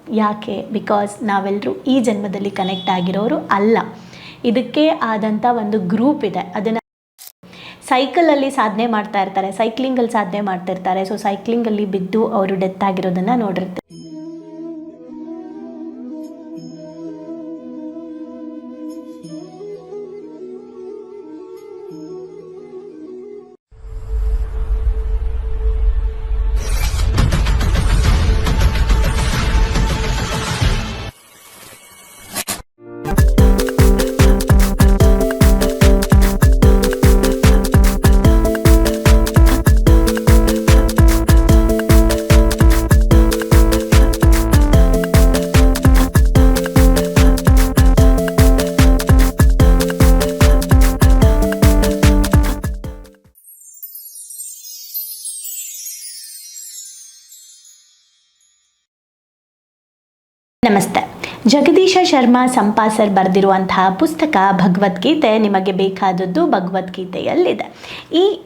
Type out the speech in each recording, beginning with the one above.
ಯಾಕೆ? ಬಿಕಾಸ್ ನಾವೆಲ್ಲರೂ ಈ ಜನ್ಮದಲ್ಲಿ ಕನೆಕ್ಟ್ ಆಗಿರೋರು ಅಲ್ಲ. ಇದಕ್ಕೆ ಆದಂಥ ಒಂದು ಗ್ರೂಪ್ ಇದೆ. ಅದನ್ನು ಸೈಕಲಲ್ಲಿ ಸಾಧನೆ ಮಾಡ್ತಾ ಇರ್ತಾರೆ. ಸೈಕ್ಲಿಂಗಲ್ಲಿ ಸಾಧನೆ ಮಾಡ್ತಿರ್ತಾರೆ. ಸೊ ಸೈಕ್ಲಿಂಗಲ್ಲಿ ಬಿದ್ದು ಅವರು ಡೆತ್ ಆಗಿರೋದನ್ನು ನೋಡಿರ್ತೀವಿ. ನಮಸ್ತೆ. ಜಗದೀಶ ಶರ್ಮಾ ಸಂಪಾಸರ್ ಬರೆದಿರುವಂತಹ ಪುಸ್ತಕ ಭಗವದ್ಗೀತೆ ನಿಮಗೆ ಬೇಕಾದದ್ದು ಭಗವದ್ಗೀತೆಯಲ್ಲಿದೆ. ಈ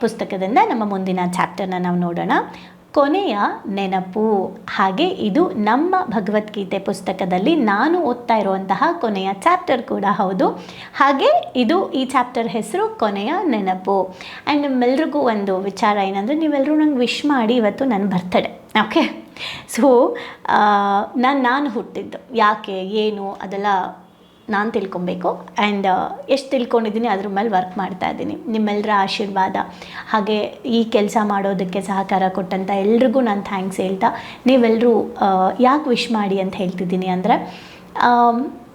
ಪುಸ್ತಕದಿಂದ ನಮ್ಮ ಮುಂದಿನ ಚಾಪ್ಟರ್ನ ನಾವು ನೋಡೋಣ. ಕೊನೆಯ ನೆನಪು. ಹಾಗೆ ಇದು ನಮ್ಮ ಭಗವದ್ಗೀತೆ ಪುಸ್ತಕದಲ್ಲಿ ನಾನು ಓದ್ತಾ ಇರುವಂತಹ ಕೊನೆಯ ಚಾಪ್ಟರ್ ಕೂಡ ಹೌದು. ಹಾಗೆ ಇದು ಈ ಚಾಪ್ಟರ್ ಹೆಸರು ಕೊನೆಯ ನೆನಪು. ಆ್ಯಂಡ್ ನಿಮ್ಮೆಲ್ರಿಗೂ ಒಂದು ವಿಚಾರ ಏನಂದರೆ ನೀವೆಲ್ಲರೂ ನಂಗೆ ವಿಶ್ ಮಾಡಿ ಇವತ್ತು ನನ್ನ ಬರ್ತಡೆ. ಓಕೆ? ಸೊ ನಾನು ನಾನು ಹುಟ್ಟಿದ್ದು. ಯಾಕೆ, ಏನು ಅದೆಲ್ಲ ನಾನು ತಿಳ್ಕೊಬೇಕು. ಆ್ಯಂಡ್ ಎಷ್ಟು ತಿಳ್ಕೊಂಡಿದ್ದೀನಿ ಅದ್ರ ಮೇಲೆ ವರ್ಕ್ ಮಾಡ್ತಾ ಇದ್ದೀನಿ. ನಿಮ್ಮೆಲ್ಲರ ಆಶೀರ್ವಾದ. ಹಾಗೆ ಈ ಕೆಲಸ ಮಾಡೋದಕ್ಕೆ ಸಹಕಾರ ಕೊಟ್ಟಂಥ ಎಲ್ರಿಗೂ ನಾನು ಥ್ಯಾಂಕ್ಸ್ ಹೇಳ್ತಾ. ನೀವೆಲ್ಲರೂ ಯಾಕೆ ವಿಶ್ ಮಾಡಿ ಅಂತ ಹೇಳ್ತಿದ್ದೀನಿ ಅಂದರೆ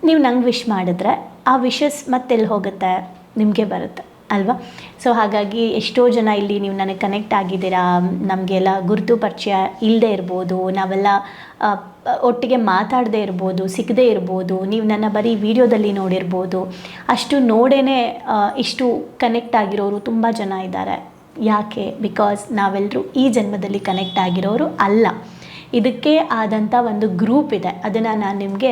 ನೀವು ನಂಗೆ ವಿಶ್ ಮಾಡಿದ್ರೆ ಆ ವಿಶಸ್ ಮತ್ತೆಲ್ಲಿ ಹೋಗುತ್ತೆ? ನಿಮಗೆ ಬರುತ್ತೆ. ಅಲ್ವಾ? ಸೊ ಹಾಗಾಗಿ ಎಷ್ಟೋ ಜನ ಇಲ್ಲಿ ನೀವು ನನಗೆ ಕನೆಕ್ಟ್ ಆಗಿದ್ದೀರಾ. ನಮಗೆಲ್ಲ ಗುರುತು ಪರಿಚಯ ಇಲ್ಲದೆ ಇರ್ಬೋದು. ನಾವೆಲ್ಲ ಒಟ್ಟಿಗೆ ಮಾತಾಡದೇ ಇರ್ಬೋದು ಸಿಗದೇ ಇರ್ಬೋದು. ನೀವು ನನ್ನ ಬರೀ ವಿಡಿಯೋದಲ್ಲಿ ನೋಡಿರ್ಬೋದು. ಅಷ್ಟು ನೋಡೇ ಇಷ್ಟು ಕನೆಕ್ಟ್ ಆಗಿರೋರು ತುಂಬ ಜನ ಇದ್ದಾರೆ. ಯಾಕೆ? ಬಿಕಾಸ್ ನಾವೆಲ್ಲರೂ ಈ ಜನ್ಮದಲ್ಲಿ ಕನೆಕ್ಟ್ ಆಗಿರೋರು ಅಲ್ಲ. ಇದಕ್ಕೆ ಆದಂಥ ಒಂದು ಗ್ರೂಪ್ ಇದೆ. ಅದನ್ನು ನಾನು ನಿಮಗೆ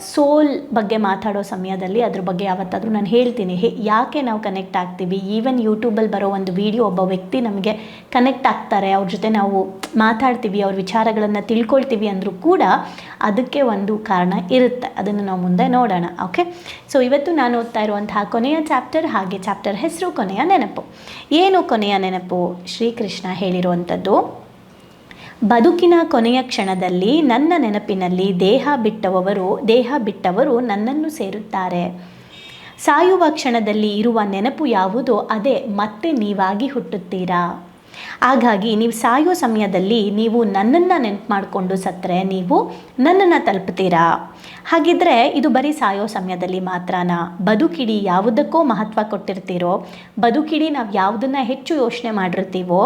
ಸೋಲ್ ಬಗ್ಗೆ ಮಾತಾಡೋ ಸಮಯದಲ್ಲಿ ಅದ್ರ ಬಗ್ಗೆ ಯಾವತ್ತಾದರೂ ನಾನು ಹೇಳ್ತೀನಿ. ಹೇ, ಯಾಕೆ ನಾವು ಕನೆಕ್ಟ್ ಆಗ್ತೀವಿ? ಈವನ್ ಯೂಟ್ಯೂಬಲ್ಲಿ ಬರೋ ಒಂದು ವಿಡಿಯೋ ಒಬ್ಬ ವ್ಯಕ್ತಿ ನಮಗೆ ಕನೆಕ್ಟ್ ಆಗ್ತಾರೆ. ಅವ್ರ ಜೊತೆ ನಾವು ಮಾತಾಡ್ತೀವಿ, ಅವ್ರ ವಿಚಾರಗಳನ್ನು ತಿಳ್ಕೊಳ್ತೀವಿ ಅಂದರೂ ಕೂಡ ಅದಕ್ಕೆ ಒಂದು ಕಾರಣ ಇರುತ್ತೆ. ಅದನ್ನು ನಾವು ಮುಂದೆ ನೋಡೋಣ. ಓಕೆ ಸೊ ಇವತ್ತು ನಾನು ಓದ್ತಾ ಇರುವಂತಹ ಕೊನೆಯ ಚಾಪ್ಟರ್ ಹಾಗೆ ಚಾಪ್ಟರ್ ಹೆಸರು ಕೊನೆಯ ನೆನಪು. ಏನು ಕೊನೆಯ ನೆನಪು? ಶ್ರೀಕೃಷ್ಣ ಹೇಳಿರುವಂಥದ್ದು ಬದುಕಿನ ಕೊನೆಯ ಕ್ಷಣದಲ್ಲಿ ನನ್ನ ನೆನಪಿನಲ್ಲಿ ದೇಹ ಬಿಟ್ಟವರು ದೇಹ ಬಿಟ್ಟವರು ನನ್ನನ್ನು ಸೇರುತ್ತಾರೆ. ಸಾಯುವ ಕ್ಷಣದಲ್ಲಿ ಇರುವ ನೆನಪು ಯಾವುದೋ, ಅದೇ ಮತ್ತೆ ನೀವಾಗಿ ಹುಟ್ಟುತ್ತೀರಾ? ಹಾಗಾಗಿ ನೀವು ಸಾಯೋ ಸಮಯದಲ್ಲಿ ನೀವು ನನ್ನನ್ನು ನೆನಪು ಮಾಡಿಕೊಂಡು ಸತ್ತರೆ, ನೀವು ನನ್ನನ್ನು ತಲುಪ್ತೀರಾ ಹಾಗಿದ್ರೆ ಇದು ಬರೀ ಸಾಯೋ ಸಮಯದಲ್ಲಿ ಮಾತ್ರನಾ? ಬದುಕಿಡಿ, ಯಾವುದಕ್ಕೋ ಮಹತ್ವ ಕೊಟ್ಟಿರ್ತೀರೋ? ಬದುಕಿಡಿ, ನಾವು ಯಾವುದನ್ನು ಹೆಚ್ಚು ಯೋಚನೆ ಮಾಡಿರ್ತೀವೋ,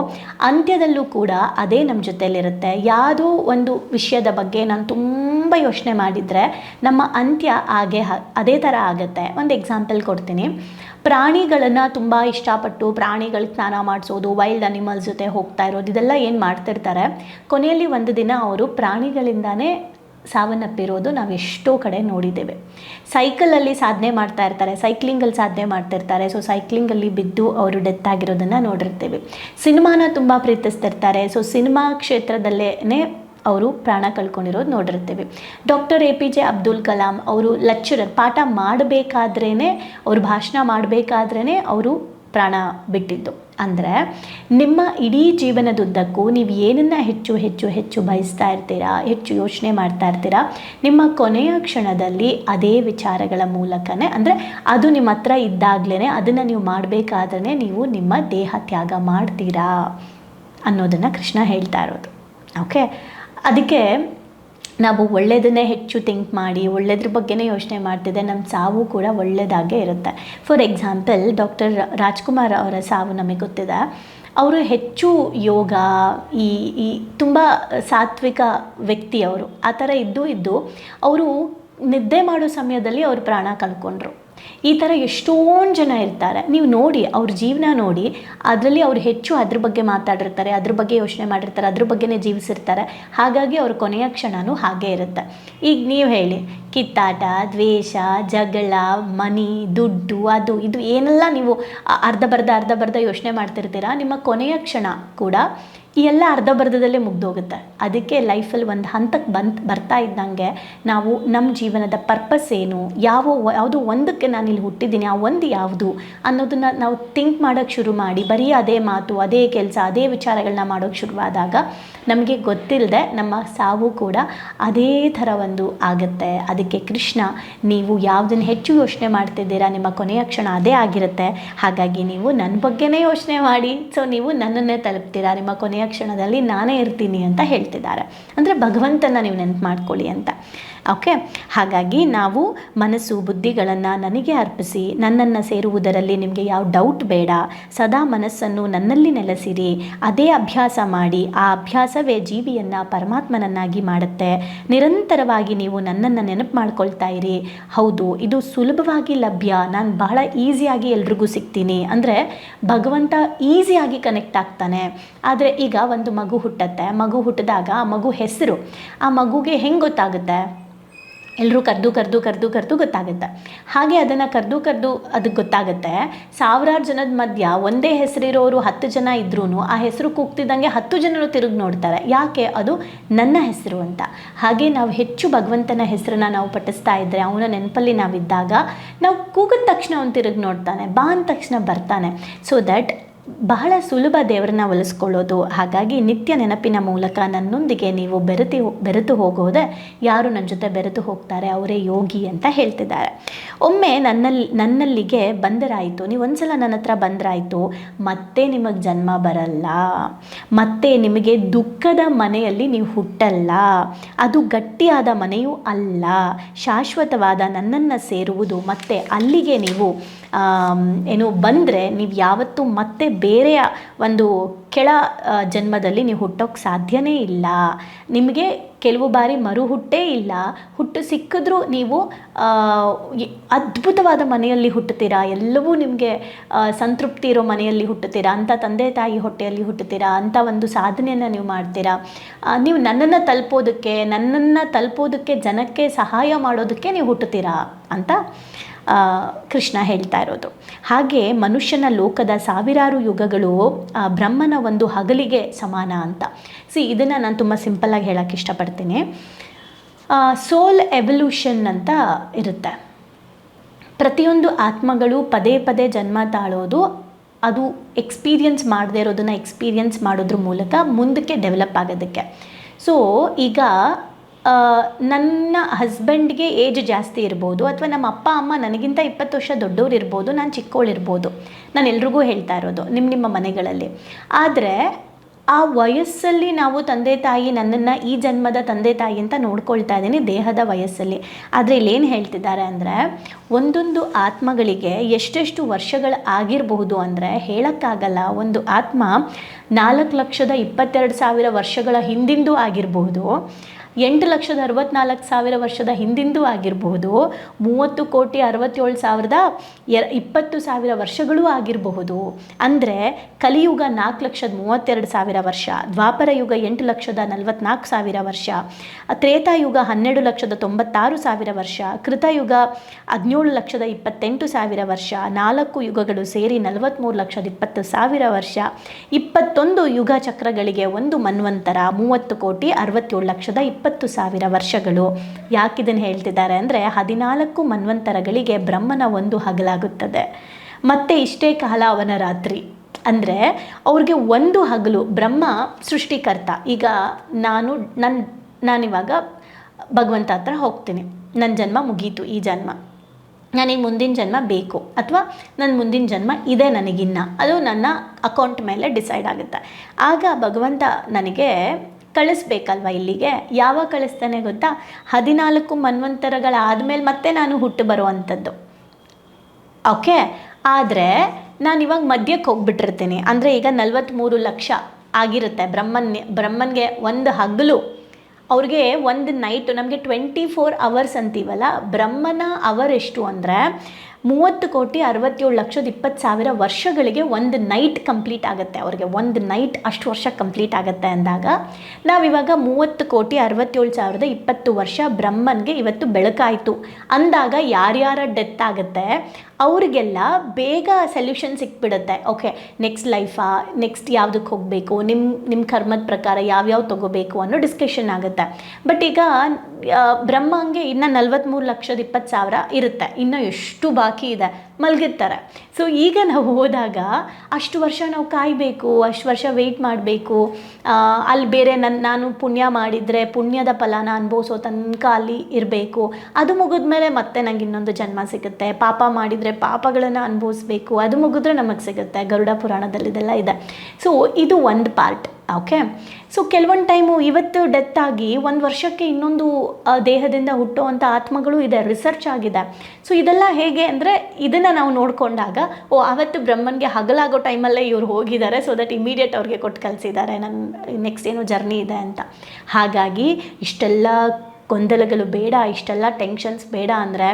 ಅಂತ್ಯದಲ್ಲೂ ಕೂಡ ಅದೇ ನಮ್ಮ ಜೊತೆಯಲ್ಲಿರುತ್ತೆ ಯಾವುದೋ ಒಂದು ವಿಷಯದ ಬಗ್ಗೆ ನಾನು ತುಂಬ ಯೋಚನೆ ಮಾಡಿದರೆ ನಮ್ಮ ಅಂತ್ಯ ಹಾಗೆ ಅದೇ ಥರ ಆಗುತ್ತೆ. ಒಂದು ಎಕ್ಸಾಂಪಲ್ ಕೊಡ್ತೀನಿ. ಪ್ರಾಣಿಗಳನ್ನು ತುಂಬ ಇಷ್ಟಪಟ್ಟು ಪ್ರಾಣಿಗಳಿಗೆ ಸ್ನಾನ ಮಾಡಿಸೋದು ವೈಲ್ಡ್ ಅನಿಮಲ್ಸ್ ಜೊತೆ ಹೋಗ್ತಾ ಇರೋದು, ಇದೆಲ್ಲ ಏನು ಮಾಡ್ತಿರ್ತಾರೆ? ಕೊನೆಯಲ್ಲಿ ಒಂದು ದಿನ ಅವರು ಪ್ರಾಣಿಗಳಿಂದಾನೇ ಸಾವನ್ನಪ್ಪಿರೋದು ನಾವು ಎಷ್ಟೋ ಕಡೆ ನೋಡಿದ್ದೇವೆ. ಸೈಕಲಲ್ಲಿ ಸಾಧನೆ ಮಾಡ್ತಾ ಇರ್ತಾರೆ ಸೈಕ್ಲಿಂಗಲ್ಲಿ ಸಾಧನೆ ಮಾಡ್ತಿರ್ತಾರೆ ಸೊ ಸೈಕ್ಲಿಂಗಲ್ಲಿ ಬಿದ್ದು ಅವರು ಡೆತ್ ಆಗಿರೋದನ್ನು ನೋಡಿರ್ತೇವೆ. ಸಿನಿಮಾನ ತುಂಬ ಪ್ರೀತಿಸ್ತಿರ್ತಾರೆ ಸೊ ಸಿನಿಮಾ ಕ್ಷೇತ್ರದಲ್ಲೇ ಅವರು ಪ್ರಾಣ ಕಳ್ಕೊಂಡಿರೋದು ನೋಡಿರ್ತೇವೆ. Doctor A P J Abdul Kalam ಅವರು ಲೆಕ್ಚರರ್ ಪಾಠ ಮಾಡಬೇಕಾದ್ರೇ ಅವರು ಭಾಷಣ ಮಾಡಬೇಕಾದ್ರೇ ಅವರು ಪ್ರಾಣ ಬಿಟ್ಟಿದ್ದು. ಅಂದರೆ ನಿಮ್ಮ ಇಡೀ ಜೀವನದುದ್ದಕ್ಕೂ ನೀವು ಏನನ್ನು ಹೆಚ್ಚು ಹೆಚ್ಚು ಹೆಚ್ಚು ಬಯಸ್ತಾ ಇರ್ತೀರಾ, ಹೆಚ್ಚು ಯೋಚನೆ ಮಾಡ್ತಾ ಇರ್ತೀರಾ, ನಿಮ್ಮ ಕೊನೆಯ ಕ್ಷಣದಲ್ಲಿ ಅದೇ ವಿಚಾರಗಳ ಮೂಲಕನೇ, ಅಂದರೆ ಅದು ನಿಮ್ಮ ಹತ್ರ ಇದ್ದಾಗಲೇ ಅದನ್ನು ನೀವು ಮಾಡಬೇಕಾದ್ರೆ ನೀವು ನಿಮ್ಮ ದೇಹ ತ್ಯಾಗ ಮಾಡ್ತೀರಾ ಅನ್ನೋದನ್ನು ಕೃಷ್ಣ ಹೇಳ್ತಾ ಇರೋದು. ಓಕೆ ಅದಕ್ಕೆ ನಾವು ಒಳ್ಳೆಯದನ್ನೇ ಹೆಚ್ಚು ಥಿಂಕ್ ಮಾಡಿ ಒಳ್ಳೆಯದ್ರ ಬಗ್ಗೆನೇ ಯೋಚನೆ ಮಾಡ್ತಿದ್ದೆ ನಮ್ಮ ಸಾವು ಕೂಡ ಒಳ್ಳೆಯದಾಗೇ ಇರುತ್ತೆ. ಫಾರ್ ಎಕ್ಸಾಂಪಲ್ ಡಾಕ್ಟರ್ ರಾಜ್ಕುಮಾರ್ ಅವರ ಸಾವು ನಮಗೆ ಗೊತ್ತಿದೆ? ಅವರು ಹೆಚ್ಚು ಯೋಗ, ಈ ಈ ತುಂಬ ಸಾತ್ವಿಕ ವ್ಯಕ್ತಿ ಅವರು, ಆ ಥರ ಇದ್ದು ಇದ್ದು, ಅವರು ನಿದ್ದೆ ಮಾಡೋ ಸಮಯದಲ್ಲಿ ಅವರು ಪ್ರಾಣ ಕಳ್ಕೊಂಡ್ರು ಈ ಥರ ಎಷ್ಟೊಂದು ಜನ ಇರ್ತಾರೆ. ನೀವು ನೋಡಿ, ಅವ್ರ ಜೀವನ ನೋಡಿ, ಅದರಲ್ಲಿ ಅವ್ರು ಹೆಚ್ಚು ಅದ್ರ ಬಗ್ಗೆ ಮಾತಾಡಿರ್ತಾರೆ, ಅದ್ರ ಬಗ್ಗೆ ಯೋಚನೆ ಮಾಡಿರ್ತಾರೆ, ಅದ್ರ ಬಗ್ಗೆನೇ ಜೀವಿಸಿರ್ತಾರೆ. ಹಾಗಾಗಿ ಅವ್ರ ಕೊನೆಯ ಕ್ಷಣನೂ ಹಾಗೆ ಇರುತ್ತೆ. ಈಗ ನೀವು ಹೇಳಿ, ಕಿತ್ತಾಟ, ದ್ವೇಷ, ಜಗಳ, ಮನಿ, ದುಡ್ಡು, ಅದು, ಇದು ಏನೆಲ್ಲ ನೀವು ಅರ್ಧ ಬರ್ಧ ಅರ್ಧ ಬರ್ಧ ಯೋಚನೆ ಮಾಡ್ತಿರ್ತೀರಾ, ನಿಮ್ಮ ಕೊನೆಯ ಕ್ಷಣ ಕೂಡ ಈ ಎಲ್ಲ ಅರ್ಧ ಬರ್ಧದಲ್ಲೇ ಮುಗ್ದೋಗುತ್ತೆ. ಅದಕ್ಕೆ ಲೈಫಲ್ಲಿ ಒಂದು ಹಂತಕ್ಕೆ ಬಂತ್ ಬರ್ತಾ ಇದ್ದಂಗೆ ನಾವು ನಮ್ಮ ಜೀವನದ ಪರ್ಪಸ್ ಏನು, ಯಾವ ಯಾವುದು ಒಂದಕ್ಕೆ ನಾನು ಇಲ್ಲಿ ಹುಟ್ಟಿದ್ದೀನಿ, ಆ ಒಂದು ಯಾವುದು ಅನ್ನೋದನ್ನು ನಾವು ಥಿಂಕ್ ಮಾಡೋಕ್ಕೆ ಶುರು ಮಾಡಿ, ಬರೀ ಅದೇ ಮಾತು, ಅದೇ ಕೆಲಸ, ಅದೇ ವಿಚಾರಗಳನ್ನ ಮಾಡೋಕ್ಕೆ ಶುರುವಾದಾಗ ನಮಗೆ ಗೊತ್ತಿಲ್ಲದೆ ನಮ್ಮ ಸಾವು ಕೂಡ ಅದೇ ಥರ ಒಂದು ಆಗುತ್ತೆ. ಅದಕ್ಕೆ ಕೃಷ್ಣ, ನೀವು ಯಾವುದನ್ನು ಹೆಚ್ಚು ಯೋಚನೆ ಮಾಡ್ತಿದ್ದೀರಾ, ನಿಮ್ಮ ಕೊನೆಯ ಕ್ಷಣ ಅದೇ ಆಗಿರುತ್ತೆ. ಹಾಗಾಗಿ ನೀವು ನನ್ನ ಬಗ್ಗೆನೇ ಯೋಚನೆ ಮಾಡಿ. ಸೊ ನೀವು ನನ್ನನ್ನೇ ತಲುಪ್ತೀರಾ, ನಿಮ್ಮ ಕೊನೆಯ ಕ್ಷಣದಲ್ಲಿ ನಾನೇ ಇರ್ತೀನಿ ಅಂತ ಹೇಳ್ತಿದ್ದಾರೆ. ಅಂದರೆ ಭಗವಂತನ ನೀವು ನೆನ್ಪು ಮಾಡ್ಕೊಳ್ಳಿ ಅಂತ. ಓಕೆ ಹಾಗಾಗಿ ನಾವು ಮನಸ್ಸು, ಬುದ್ಧಿಗಳನ್ನು ನನಗೆ ಅರ್ಪಿಸಿ, ನನ್ನನ್ನು ಸೇರುವುದರಲ್ಲಿ ನಿಮಗೆ ಯಾವ ಡೌಟ್ ಬೇಡ. ಸದಾ ಮನಸ್ಸನ್ನು ನನ್ನಲ್ಲಿ ನೆಲೆಸಿರಿ. ಅದೇ ಅಭ್ಯಾಸ ಮಾಡಿ. ಆ ಅಭ್ಯಾಸವೇ ಜೀವಿಯನ್ನು ಪರಮಾತ್ಮನನ್ನಾಗಿ ಮಾಡುತ್ತೆ. ನಿರಂತರವಾಗಿ ನೀವು ನನ್ನನ್ನು ನೆನಪು ಮಾಡ್ಕೊಳ್ತಾ ಇರಿ. ಹೌದು, ಇದು ಸುಲಭವಾಗಿ ಲಭ್ಯ. ನಾನು ಬಹಳ ಈಸಿಯಾಗಿ ಎಲ್ರಿಗೂ ಸಿಗ್ತೀನಿ. ಅಂದರೆ ಭಗವಂತ ಈಸಿಯಾಗಿ ಕನೆಕ್ಟ್ ಆಗ್ತಾನೆ. ಆದರೆ ಈಗ ಒಂದು ಮಗು ಹುಟ್ಟತ್ತೆ. ಮಗು ಹುಟ್ಟಿದಾಗ ಆ ಮಗು ಹೆಸರು, ಆ ಮಗುಗೆ ಹೆಂಗೆ ಗೊತ್ತಾಗುತ್ತೆ? ಎಲ್ಲರೂ ಕರೆದು ಕರೆದು ಕರೆದು ಕರೆದು ಗೊತ್ತಾಗುತ್ತೆ. ಹಾಗೆ ಅದನ್ನು ಕರೆದು ಕರೆದು ಅದಕ್ಕೆ ಗೊತ್ತಾಗುತ್ತೆ, ಸಾವಿರಾರು ಜನದ ಮಧ್ಯ ಒಂದೇ ಹೆಸರಿರೋರು ಹತ್ತು ಜನ ಇದ್ರೂ ಆ ಹೆಸರು ಕೂಗ್ತಿದ್ದಂಗೆ ಹತ್ತು ಜನರು ತಿರುಗಿ ನೋಡ್ತಾರೆ. ಯಾಕೆ? ಅದು ನನ್ನ ಹೆಸರು ಅಂತ. ಹಾಗೆ ನಾವು ಹೆಚ್ಚು ಭಗವಂತನ ಹೆಸರನ್ನ ನಾವು ಪಠಿಸ್ತಾ ಇದ್ದರೆ ಅವನ ನೆನಪಲ್ಲಿ ನಾವಿದ್ದಾಗ ನಾವು ಕೂಗಿದ ತಕ್ಷಣ ಅವನು ತಿರುಗಿ ನೋಡ್ತಾನೆ, ಬಾ ಅಂದ ತಕ್ಷಣ ಬರ್ತಾನೆ. ಸೊ ದಟ್ ಬಹಳ ಸುಲಭ ದೇವರನ್ನ ಒಲಿಸ್ಕೊಳ್ಳೋದು. ಹಾಗಾಗಿ ನಿತ್ಯ ನೆನಪಿನ ಮೂಲಕ ನನ್ನೊಂದಿಗೆ ನೀವು ಬೆರೆತಿ ಬೆರೆತು ಹೋಗೋದೆ ಯಾರು ನನ್ನ ಜೊತೆ ಬೆರೆತು ಹೋಗ್ತಾರೆ ಅವರೇ ಯೋಗಿ ಅಂತ ಹೇಳ್ತಿದ್ದಾರೆ. ಒಮ್ಮೆ ನನ್ನಲ್ಲಿ ನನ್ನಲ್ಲಿಗೆ ಬಂದರಾಯಿತು. ನೀವು ಒಂದ್ಸಲ ನನ್ನ ಹತ್ರ ಬಂದರಾಯಿತು. ಮತ್ತೆ ನಿಮಗೆ ಜನ್ಮ ಬರಲ್ಲ. ಮತ್ತೆ ನಿಮಗೆ ದುಃಖದ ಮನೆಯಲ್ಲಿ ನೀವು ಹುಟ್ಟಲ್ಲ. ಅದು ಗಟ್ಟಿಯಾದ ಮನೆಯೂ ಅಲ್ಲ. ಶಾಶ್ವತವಾದ ನನ್ನನ್ನು ಸೇರುವುದು. ಮತ್ತೆ ಅಲ್ಲಿಗೆ ನೀವು ಏನು ಬಂದರೆ ನೀವು ಯಾವತ್ತೂ ಮತ್ತೆ ಬೇರೆಯ ಒಂದು ಕೆಳ ಜನ್ಮದಲ್ಲಿ ನೀವು ಹುಟ್ಟೋಕ್ಕೆ ಸಾಧ್ಯನೇ ಇಲ್ಲ. ನಿಮಗೆ ಕೆಲವು ಬಾರಿ ಮರು ಹುಟ್ಟೇ ಇಲ್ಲ. ಹುಟ್ಟು ಸಿಕ್ಕಿದ್ರೂ ನೀವು ಅದ್ಭುತವಾದ ಮನೆಯಲ್ಲಿ ಹುಟ್ಟುತ್ತೀರಾ? ಎಲ್ಲವೂ ನಿಮಗೆ ಸಂತೃಪ್ತಿ ಇರೋ ಮನೆಯಲ್ಲಿ ಹುಟ್ಟುತ್ತೀರಾ? ಅಂಥ ತಂದೆ ತಾಯಿ ಹೊಟ್ಟೆಯಲ್ಲಿ ಹುಟ್ಟುತ್ತೀರಾ? ಅಂಥ ಒಂದು ಸಾಧನೆಯನ್ನು ನೀವು ಮಾಡ್ತೀರಾ? ನೀವು ನನ್ನನ್ನು ತಲುಪೋದಕ್ಕೆ ನನ್ನನ್ನು ತಲುಪೋದಕ್ಕೆ ಜನಕ್ಕೆ ಸಹಾಯ ಮಾಡೋದಕ್ಕೆ ನೀವು ಹುಟ್ಟುತ್ತೀರಾ ಅಂತ ಕೃಷ್ಣ ಹೇಳ್ತಾ ಇರೋದು. ಹಾಗೆ ಮನುಷ್ಯನ ಲೋಕದ ಸಾವಿರಾರು ಯುಗಗಳು ಬ್ರಹ್ಮನ ಒಂದು ಹಗಲಿಗೆ ಸಮಾನ ಅಂತ. ಸಿ ಇದನ್ನು ನಾನು ತುಂಬ ಸಿಂಪಲ್ಲಾಗಿ ಹೇಳೋಕ್ಕೆ ಇಷ್ಟಪಡ್ತೀನಿ. ಸೋಲ್ ಎವಲ್ಯೂಷನ್ ಅಂತ ಇರುತ್ತೆ. ಪ್ರತಿಯೊಂದು ಆತ್ಮಗಳು ಪದೇ ಪದೇ ಜನ್ಮ ತಾಳೋದು, ಅದು ಎಕ್ಸ್ಪೀರಿಯನ್ಸ್ ಮಾಡದೇ ಇರೋದನ್ನು ಎಕ್ಸ್ಪೀರಿಯನ್ಸ್ ಮಾಡೋದ್ರ ಮೂಲಕ ಮುಂದಕ್ಕೆ ಡೆವಲಪ್ ಆಗೋದಕ್ಕೆ. ಸೊ ಈಗ ನನ್ನ ಹಸ್ಬೆಂಡ್ಗೆ ಏಜ್ ಜಾಸ್ತಿ ಇರ್ಬೋದು ಅಥವಾ ನಮ್ಮ ಅಪ್ಪ, ಅಮ್ಮ ನನಗಿಂತ ಇಪ್ಪತ್ತು ವರ್ಷ ದೊಡ್ಡವ್ರು ಇರ್ಬೋದು, ನಾನು ಚಿಕ್ಕವಳಿರ್ಬೋದು ನಾನು ಎಲ್ರಿಗೂ ಹೇಳ್ತಾ ಇರೋದು ನಿಮ್ಮ ನಿಮ್ಮ ಮನೆಗಳಲ್ಲಿ. ಆದರೆ ಆ ವಯಸ್ಸಲ್ಲಿ ನಾವು ತಂದೆ, ತಾಯಿ ನನ್ನನ್ನು ಈ ಜನ್ಮದ ತಂದೆ, ತಾಯಿ ಅಂತ ನೋಡ್ಕೊಳ್ತಾ ಇದ್ದೀನಿ ದೇಹದ ವಯಸ್ಸಲ್ಲಿ. ಆದರೆ ಇಲ್ಲೇನು ಹೇಳ್ತಿದ್ದಾರೆ ಅಂದರೆ ಒಂದೊಂದು ಆತ್ಮಗಳಿಗೆ ಎಷ್ಟೆಷ್ಟು ವರ್ಷಗಳು ಆಗಿರಬಹುದು ಅಂದರೆ ಹೇಳೋಕ್ಕಾಗಲ್ಲ. ಒಂದು ಆತ್ಮ ನಾಲ್ಕು ಲಕ್ಷದ ಇಪ್ಪತ್ತೆರಡು ಸಾವಿರ ವರ್ಷಗಳ ಹಿಂದಿಂದೂ ಆಗಿರಬಹುದು. ಎಂಟು ಲಕ್ಷದ ಅರವತ್ನಾಲ್ಕು ಸಾವಿರ ವರ್ಷದ ಹಿಂದಿಂದು ಆಗಿರಬಹುದು, ಮೂವತ್ತು ಕೋಟಿ ಅರವತ್ತೇಳು ಸಾವಿರದ ಎ ಇಪ್ಪತ್ತು ಸಾವಿರ ವರ್ಷಗಳೂ ಆಗಿರಬಹುದು. ಅಂದರೆ ಕಲಿಯುಗ ನಾಲ್ಕು ಲಕ್ಷದ ಮೂವತ್ತೆರಡು ಸಾವಿರ ವರ್ಷ, ದ್ವಾಪರ ಯುಗ ಎಂಟು ಲಕ್ಷದ ನಲವತ್ನಾಲ್ಕು ಸಾವಿರ ವರ್ಷ ತ್ರೇತಾಯುಗ ಹನ್ನೆರಡು ಲಕ್ಷದ ತೊಂಬತ್ತಾರು ಸಾವಿರ ವರ್ಷ ಕೃತಯುಗ ಹದಿನೇಳು ಲಕ್ಷದ ಇಪ್ಪತ್ತೆಂಟು ಸಾವಿರ ವರ್ಷ, ನಾಲ್ಕು ಯುಗಗಳು ಸೇರಿ ನಲವತ್ತ್ಮೂರು ಲಕ್ಷದ ಇಪ್ಪತ್ತು ಸಾವಿರ ವರ್ಷ, ಇಪ್ಪತ್ತೊಂದು ಯುಗ ಚಕ್ರಗಳಿಗೆ ಒಂದು ಮನ್ವಂತರ, ಮೂವತ್ತು ಕೋಟಿ ಅರವತ್ತೇಳು ಲಕ್ಷದ ಇಪ್ಪತ್ತು ಸಾವಿರ ವರ್ಷಗಳು. ಯಾಕಿದನ್ನು ಹೇಳ್ತಿದ್ದಾರೆ ಅಂದರೆ ಹದಿನಾಲ್ಕು ಮನ್ವಂತರಗಳಿಗೆ ಬ್ರಹ್ಮನ ಒಂದು ಹಗಲಾಗುತ್ತದೆ. ಮತ್ತೆ ಇಷ್ಟೇ ಕಾಲ ಅವನ ರಾತ್ರಿ. ಅಂದರೆ ಅವ್ರಿಗೆ ಒಂದು ಹಗಲು ಬ್ರಹ್ಮ ಸೃಷ್ಟಿಕರ್ತ. ಈಗ ನಾನು ನನ್ನ ನಾನಿವಾಗ ಭಗವಂತ ಹತ್ರ ಹೋಗ್ತೀನಿ. ನನ್ನ ಜನ್ಮ ಮುಗೀತು ಈ ಜನ್ಮ. ನನಗೆ ಮುಂದಿನ ಜನ್ಮ ಬೇಕು. ಅಥವಾ ನನ್ನ ಮುಂದಿನ ಜನ್ಮ ಇದೆ ನನಗಿನ್ನ. ಅದು ನನ್ನ ಅಕೌಂಟ್ ಮೇಲೆ ಡಿಸೈಡ್ ಆಗುತ್ತೆ. ಆಗ ಭಗವಂತ ನನಗೆ ಕಳಿಸ್ಬೇಕಲ್ವ ಇಲ್ಲಿಗೆ? ಯಾವಾಗ ಕಳಿಸ್ತಾನೆ ಗೊತ್ತಾ? ಹದಿನಾಲ್ಕು ಮನ್ವಂತರಗಳಾದಮೇಲೆ ಮತ್ತೆ ನಾನು ಹುಟ್ಟು ಬರುವಂಥದ್ದು. ಓಕೆ? ಆದರೆ ನಾನು ಇವಾಗ ಮಧ್ಯಕ್ಕೆ ಹೋಗ್ಬಿಟ್ಟಿರ್ತೀನಿ. ಅಂದರೆ ಈಗ ನಲ್ವತ್ತ್ಮೂರು ಲಕ್ಷ ಆಗಿರುತ್ತೆ ಬ್ರಹ್ಮನ್ ಬ್ರಹ್ಮನ್ಗೆ ಒಂದು ಹಗಲು. ಅವ್ರಿಗೆ ಒಂದು ನೈಟು ನಮಗೆ ಟ್ವೆಂಟಿ ಫೋರ್ ಅವರ್ಸ್ ಅಂತೀವಲ್ಲ? ಬ್ರಹ್ಮನ ಅವರ್ ಎಷ್ಟು ಅಂದರೆ ಮೂವತ್ತು ಕೋಟಿ ಅರವತ್ತೇಳು ಲಕ್ಷದ ಇಪ್ಪತ್ತು ಸಾವಿರ ವರ್ಷಗಳಿಗೆ ಒಂದು ನೈಟ್ ಕಂಪ್ಲೀಟ್ ಆಗುತ್ತೆ. ಅವ್ರಿಗೆ ಒಂದು ನೈಟ್ ಅಷ್ಟು ವರ್ಷ ಕಂಪ್ಲೀಟ್ ಆಗುತ್ತೆ ಅಂದಾಗ ನಾವಿವಾಗ ಮೂವತ್ತು ಕೋಟಿ ಅರವತ್ತೇಳು ಸಾವಿರದ ಇಪ್ಪತ್ತು ವರ್ಷ ಬ್ರಹ್ಮನ್ಗೆ ಇವತ್ತು ಬೆಳಕಾಯಿತು. ಅಂದಾಗ ಯಾರ್ಯಾರ ಡೆತ್ ಆಗುತ್ತೆ, ಅವರಿಗೆಲ್ಲ ಬೇಗ ಸೊಲ್ಯೂಷನ್ ಸಿಕ್ಬಿಡುತ್ತೆ. ಓಕೆ ನೆಕ್ಸ್ಟ್ ಲೈಫಾ ನೆಕ್ಸ್ಟ್ ಯಾವುದಕ್ಕೆ ಹೋಗಬೇಕು ನಿಮ್ಮ ನಿಮ್ಮ ಕರ್ಮದ ಪ್ರಕಾರ ಯಾವ್ಯಾವ ತೊಗೋಬೇಕು ಅನ್ನೋ ಡಿಸ್ಕಷನ್ ಆಗುತ್ತೆ. ಬಟ್ ಈಗ ಬ್ರಹ್ಮಂಗೆ ಇನ್ನು ನಲ್ವತ್ತ್ಮೂರು ಲಕ್ಷದ ಇಪ್ಪತ್ತು ಸಾವಿರ ಇರುತ್ತೆ. ಇನ್ನು ಎಷ್ಟು ಬಾಕಿ ಇದೆ, ಮಲಗಿರ್ತಾರೆ. ಸೊ ಈಗ ನಾವು ಹೋದಾಗ ಅಷ್ಟು ವರ್ಷ ನಾವು ಕಾಯಬೇಕು, ಅಷ್ಟು ವರ್ಷ ವೆಯ್ಟ್ ಮಾಡಬೇಕು. ಅಲ್ಲಿ ಬೇರೆ ನನ್ನ ನಾನು ಪುಣ್ಯ ಮಾಡಿದರೆ ಪುಣ್ಯದ ಫಲನ ಅನುಭವಿಸೋ ತನಕ ಅಲ್ಲಿ ಇರಬೇಕು. ಅದು ಮುಗಿದ್ಮೇಲೆ ಮತ್ತೆ ನಂಗೆ ಇನ್ನೊಂದು ಜನ್ಮ ಸಿಗುತ್ತೆ. ಪಾಪ ಮಾಡಿದರೆ ಪಾಪಗಳನ್ನು ಅನುಭವಿಸ್ಬೇಕು. ಅದು ಮುಗಿದ್ರೆ ನಮಗೆ ಸಿಗುತ್ತೆ. ಗರುಡ ಪುರಾಣದಲ್ಲಿ ಇದೆಲ್ಲ ಇದೆ. ಸೊ ಇದು ಒಂದು ಪಾರ್ಟ್ ಓಕೆ ಸೊ ಕೆಲವೊಂದು ಟೈಮು ಇವತ್ತು ಡೆತ್ ಆಗಿ ಒಂದು ವರ್ಷಕ್ಕೆ ಇನ್ನೊಂದು ದೇಹದಿಂದ ಹುಟ್ಟುವಂಥ ಆತ್ಮಗಳು ಇದೆ ರಿಸರ್ಚ್ ಆಗಿದೆ. ಸೊ ಇದೆಲ್ಲ ಹೇಗೆ ಅಂದರೆ ಇದನ್ನು ನಾವು ನೋಡಿಕೊಂಡಾಗ, ಓ, ಆವತ್ತು ಬ್ರಹ್ಮನ್ಗೆ ಹಗಲಾಗೋ ಟೈಮಲ್ಲೇ ಇವರು ಹೋಗಿದ್ದಾರೆ ಸೊ ದಟ್ ಇಮಿಡಿಯೇಟ್ ಅವ್ರಿಗೆ ಕೊಟ್ಟು ಕಳಿಸಿದ್ದಾರೆ ನನ್ನ ನೆಕ್ಸ್ಟ್ ಏನೋ ಜರ್ನಿ ಇದೆ ಅಂತ. ಹಾಗಾಗಿ, ಇಷ್ಟೆಲ್ಲ ಗೊಂದಲಗಳು ಬೇಡ, ಇಷ್ಟೆಲ್ಲ ಟೆನ್ಷನ್ಸ್ ಬೇಡ ಅಂದರೆ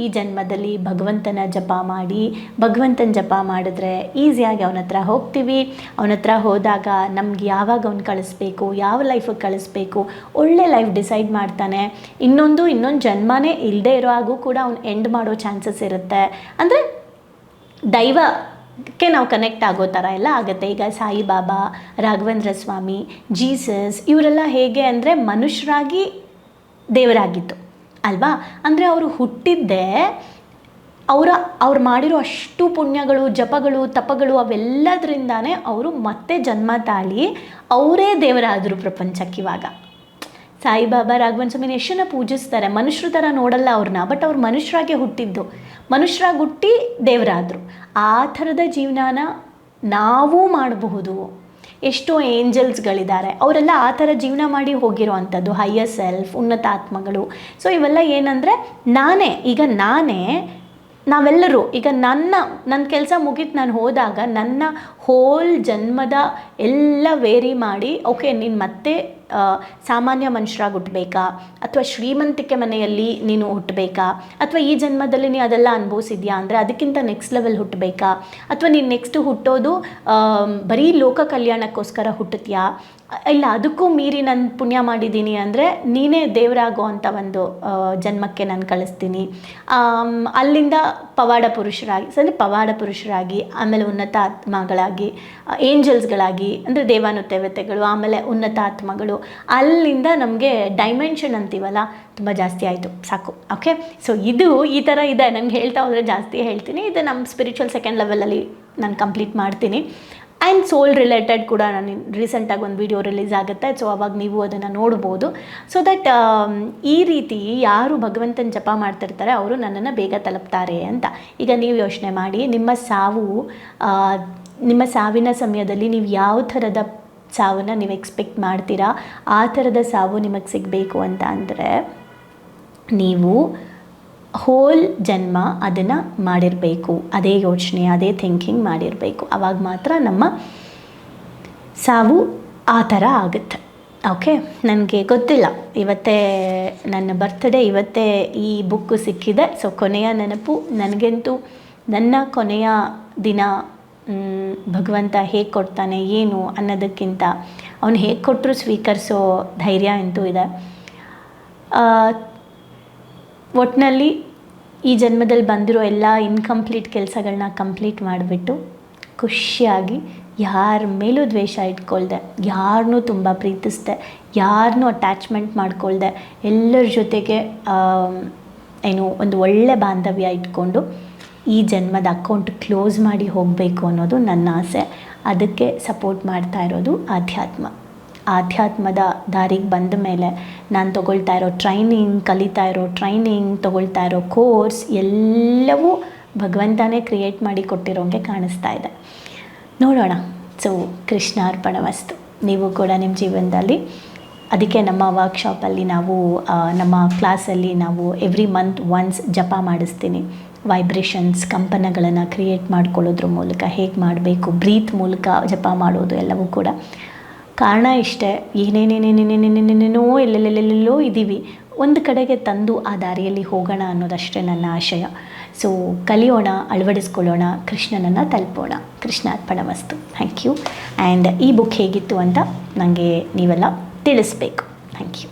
ಈ ಜನ್ಮದಲ್ಲಿ ಭಗವಂತನ ಜಪ ಮಾಡಿ, ಭಗವಂತನ ಜಪ ಮಾಡಿದ್ರೆ ಈಸಿಯಾಗಿ ಅವನ ಹತ್ರ ಹೋಗ್ತೀವಿ. ಅವನ ಹತ್ರ ಹೋದಾಗ ನಮ್ಗೆ ಯಾವಾಗ ಅವ್ನು ಕಳಿಸ್ಬೇಕು, ಯಾವ ಲೈಫಿಗೆ ಕಳಿಸ್ಬೇಕು, ಒಳ್ಳೆ ಲೈಫ್ ಡಿಸೈಡ್ ಮಾಡ್ತಾನೆ. ಇನ್ನೊಂದು ಇನ್ನೊಂದು ಜನ್ಮನೇ ಇಲ್ಲದೆ ಇರೋ ಹಾಗೂ ಕೂಡ ಅವ್ನು ಎಂಡ್ ಮಾಡೋ ಚಾನ್ಸಸ್ ಇರುತ್ತೆ. ಅಂದರೆ ದೈವಕ್ಕೆ ನಾವು ಕನೆಕ್ಟ್ ಆಗೋ ಥರ ಎಲ್ಲ ಆಗುತ್ತೆ. ಈಗ ಸಾಯಿಬಾಬಾ, ರಾಘವೇಂದ್ರ ಸ್ವಾಮಿ, ಜೀಸಸ್, ಇವರೆಲ್ಲ ಹೇಗೆ ಅಂದರೆ ಮನುಷ್ಯರಾಗಿ ದೇವರಾಗಿತ್ತು. ಅಲ್ವಾ? ಅಂದರೆ ಅವರು ಹುಟ್ಟಿದ್ದೇ ಅವರ, ಅವ್ರು ಮಾಡಿರೋ ಅಷ್ಟು ಪುಣ್ಯಗಳು, ಜಪಗಳು, ತಪಗಳು ಅವೆಲ್ಲದರಿಂದಾನೇ ಅವರು ಮತ್ತೆ ಜನ್ಮ ತಾಳಿ ಅವರೇ ದೇವರಾದರು ಪ್ರಪಂಚಕ್ಕೆ ಇವಾಗ. ಸಾಯಿಬಾಬಾ ರಾಘವನ್ ಸ್ವಾಮಿನ ಜನ ಪೂಜಿಸ್ತಾರೆ. ಮನುಷ್ಯರ ಥರ ನೋಡಲ್ಲ ಅವ್ರನ್ನ ಬಟ್ ಅವ್ರು ಮನುಷ್ಯರಾಗೆ ಹುಟ್ಟಿದ್ದು. ಮನುಷ್ಯರಾಗಿ ಹುಟ್ಟಿ ದೇವರಾದರು. ಆ ಥರದ ಜೀವನಾನ ನಾವೂ ಮಾಡಬಹುದು. ಎಷ್ಟೋ ಏಂಜಲ್ಸ್ಗಳಿದ್ದಾರೆ. ಅವರೆಲ್ಲ ಆ ಥರ ಜೀವನ ಮಾಡಿ ಹೋಗಿರೋ ಅಂಥದ್ದು ಹೈಯರ್ ಸೆಲ್ಫ್ ಉನ್ನತ ಆತ್ಮಗಳು ಸೊ ಇವೆಲ್ಲ ಏನಂದರೆ ನಾನೇ, ಈಗ ನಾನೇ, ನಾವೆಲ್ಲರೂ, ಈಗ ನನ್ನ ನನ್ನ ಕೆಲಸ ಮುಗಿತು ನಾನು ಹೋದಾಗ ನನ್ನ ಹೋಲ್ ಜನ್ಮದ ಎಲ್ಲ ವೇರಿ ಮಾಡಿ ಓಕೆ ನೀನು ಮತ್ತೆ ಸಾಮಾನ್ಯ ಮನುಷ್ಯರಾಗಿ ಹುಟ್ಟಬೇಕಾ ಅಥವಾ ಶ್ರೀಮಂತಿಕೆ ಮನೆಯಲ್ಲಿ ನೀನು ಹುಟ್ಟಬೇಕಾ ಅಥವಾ ಈ ಜನ್ಮದಲ್ಲಿ ನೀ ಅದೆಲ್ಲ ಅನುಭವಿಸಿದ್ಯಾ? ಅಂದರೆ ಅದಕ್ಕಿಂತ ನೆಕ್ಸ್ಟ್ ಲೆವೆಲ್ ಹುಟ್ಟಬೇಕಾ ಅಥವಾ ನೀನು ನೆಕ್ಸ್ಟ್ ಹುಟ್ಟೋದು ಬರೀ ಲೋಕ ಕಲ್ಯಾಣಕ್ಕೋಸ್ಕರ ಹುಟ್ಟುತ್ತೀಯಾ ಇಲ್ಲ, ಅದಕ್ಕೂ ಮೀರಿ ನಾನು ಪುಣ್ಯ ಮಾಡಿದ್ದೀನಿ ಅಂದರೆ ನೀನೇ ದೇವರಾಗೋ ಅಂಥ ಒಂದು ಜನ್ಮಕ್ಕೆ ನಾನು ಕಳಿಸ್ತೀನಿ. ಅಲ್ಲಿಂದ ಪವಾಡ ಪುರುಷರಾಗಿ ಅಂದರೆ ಪವಾಡ ಪುರುಷರಾಗಿ, ಆಮೇಲೆ ಉನ್ನತ ಆತ್ಮಗಳಾಗಿ, ಏಂಜಲ್ಸ್ಗಳಾಗಿ, ಅಂದರೆ ದೇವಾನುದೇವತೆಗಳು ಆಮೇಲೆ ಉನ್ನತ ಆತ್ಮಗಳು, ಅಲ್ಲಿಂದ ನಮಗೆ ಡೈಮೆನ್ಷನ್ ಅಂತೀವಲ್ಲ, ತುಂಬ ಜಾಸ್ತಿ ಆಯಿತು, ಸಾಕು ಓಕೆ ಸೊ ಇದು ಈ ಥರ ಇದೆ, ನಂಗೆ ಹೇಳ್ತಾ ಹೋದರೆ ಜಾಸ್ತಿ ಹೇಳ್ತೀನಿ, ಇದು ನಮ್ಮ ಸ್ಪಿರಿಚುವಲ್ ಸೆಕೆಂಡ್ ಲೆವೆಲಲ್ಲಿ ನಾನು ಕಂಪ್ಲೀಟ್ ಮಾಡ್ತೀನಿ. ಆ್ಯಂಡ್ ಸೋಲ್ ರಿಲೇಟೆಡ್ ಕೂಡ ನಾನು ರೀಸೆಂಟಾಗಿ ಒಂದು ವಿಡಿಯೋ ರಿಲೀಸ್ ಆಗುತ್ತೆ. ಸೊ ಅವಾಗ ನೀವು ಅದನ್ನು ನೋಡ್ಬೋದು. ಸೊ ದಟ್ ಈ ರೀತಿ ಯಾರು ಭಗವಂತನ ಜಪ ಮಾಡ್ತಿರ್ತಾರೆ, ಅವರು ನನ್ನನ್ನು ಬೇಗ ತಲುಪ್ತಾರೆ ಅಂತ. ಈಗ ನೀವು ಯೋಚನೆ ಮಾಡಿ, ನಿಮ್ಮ ಸಾವು ನಿಮ್ಮ ಸಾವಿನ ಸಮಯದಲ್ಲಿ ನೀವು ಯಾವ ಥರದ ಸಾವನ್ನು ನೀವು ಎಕ್ಸ್ಪೆಕ್ಟ್ ಮಾಡ್ತೀರಾ, ಆ ಥರದ ಸಾವು ನಿಮಗೆ ಸಿಗಬೇಕು ಅಂತ ಅಂದರೆ, ನೀವು ಹೋಲ್ ಜನ್ಮ ಅದನ್ನು ಮಾಡಿರಬೇಕು. ಅದೇ ಯೋಚನೆ, ಅದೇ ಥಿಂಕಿಂಗ್ ಮಾಡಿರಬೇಕು. ಆವಾಗ ಮಾತ್ರ ನಮ್ಮ ಸಾವು ಆ ಥರ ಆಗುತ್ತೆ. ಓಕೆ ನನಗೆ ಗೊತ್ತಿಲ್ಲ. ಇವತ್ತೇ ನನ್ನ ಬರ್ತ್ಡೇ ಇವತ್ತೇ ಈ ಬುಕ್ಕು ಸಿಕ್ಕಿದೆ. ಸೊ ಕೊನೆಯ ನೆನಪು ನನಗಂತೂ ನನ್ನ ಕೊನೆಯ ದಿನ ಭಗವಂತ ಹೇಗೆ ಕೊಡ್ತಾನೆ, ಏನು ಅನ್ನೋದಕ್ಕಿಂತ ಅವನು ಹೇಗೆ ಕೊಟ್ಟರು ಸ್ವೀಕರಿಸೋ ಧೈರ್ಯ ಅಂತೂ ಇದೆ. ಒಟ್ಟಿನಲ್ಲಿ ಈ ಜನ್ಮದಲ್ಲಿ ಬಂದಿರೋ ಎಲ್ಲ ಇನ್ಕಂಪ್ಲೀಟ್ ಕೆಲಸಗಳನ್ನ ಕಂಪ್ಲೀಟ್ ಮಾಡಿಬಿಟ್ಟು ಖುಷಿಯಾಗಿ ಯಾರ ಮೇಲೂ ದ್ವೇಷ ಇಟ್ಕೊಳ್ದೆ, ಯಾರನ್ನೂ ತುಂಬ ಪ್ರೀತಿಸ್ದೆ, ಯಾರನ್ನೂ ಅಟ್ಯಾಚ್ಮೆಂಟ್ ಮಾಡ್ಕೊಳ್ದೆ, ಎಲ್ಲರ ಜೊತೆಗೆ ಏನು ಒಂದು ಒಳ್ಳೆ ಬಾಂಧವ್ಯ ಇಟ್ಕೊಂಡು ಈ ಜನ್ಮದ ಅಕೌಂಟ್ ಕ್ಲೋಸ್ ಮಾಡಿ ಹೋಗಬೇಕು ಅನ್ನೋದು ನನ್ನ ಆಸೆ. ಅದಕ್ಕೆ ಸಪೋರ್ಟ್ ಮಾಡ್ತಾ ಇರೋದು ಆಧ್ಯಾತ್ಮ. ಆಧ್ಯಾತ್ಮದ ದಾರಿಗೆ ಬಂದ ಮೇಲೆ ನಾನು ತಗೊಳ್ತಾ ಇರೋ ಟ್ರೈನಿಂಗ್ ಕಲಿತಾ ಇರೋ ಟ್ರೈನಿಂಗ್ ತಗೊಳ್ತಾ ಇರೋ ಕೋರ್ಸ್ ಎಲ್ಲವೂ ಭಗವಂತನೇ ಕ್ರಿಯೇಟ್ ಮಾಡಿ ಕೊಟ್ಟಿರೋಂಗೆ ಕಾಣಿಸ್ತಾ ಇದೆ. ನೋಡೋಣ. ಸೊ ಕೃಷ್ಣಾರ್ಪಣ ವಸ್ತು. ನೀವು ಕೂಡ ನಿಮ್ಮ ಜೀವನದಲ್ಲಿ ಅದಕ್ಕೆ ನಮ್ಮ ವರ್ಕ್ಶಾಪಲ್ಲಿ ನಾವು ನಮ್ಮ ಕ್ಲಾಸಲ್ಲಿ ನಾವು ಎವ್ರಿ ಮಂತ್ ಒನ್ಸ್ ಜಪ ಮಾಡಿಸ್ತೀನಿ. ವೈಬ್ರೇಷನ್ಸ್ ಕಂಪನಗಳನ್ನು ಕ್ರಿಯೇಟ್ ಮಾಡ್ಕೊಳ್ಳೋದ್ರ ಮೂಲಕ ಹೇಗೆ ಮಾಡಬೇಕು ಬ್ರೀತ್ ಮೂಲಕ ಜಪ ಮಾಡೋದು ಎಲ್ಲವೂ ಕೂಡ. ಕಾರಣ ಇಷ್ಟೇ. ಏನೇನೇನೇನೇನೇನೇನೇನೇನೋ ಎಲ್ಲೆಲ್ಲೆಲ್ಲೆಲ್ಲೋ ಇದ್ದೀವಿ. ಒಂದು ಕಡೆಗೆ ತಂದು ಆ ದಾರಿಯಲ್ಲಿ ಹೋಗೋಣ ಅನ್ನೋದಷ್ಟೇ ನನ್ನ ಆಶಯ. ಸೊ ಕಲಿಯೋಣ, ಅಳವಡಿಸ್ಕೊಳ್ಳೋಣ, ಕೃಷ್ಣನನ್ನು ತಲುಪೋಣ. ಕೃಷ್ಣಾರ್ಪಣ ವಸ್ತು ಥ್ಯಾಂಕ್ ಯು ಆ್ಯಂಡ್ ಈ ಬುಕ್ ಹೇಗಿತ್ತು ಅಂತ ನನಗೆ ನೀವೆಲ್ಲ ತಿಳಿಸ್ಬೇಕು. Thank you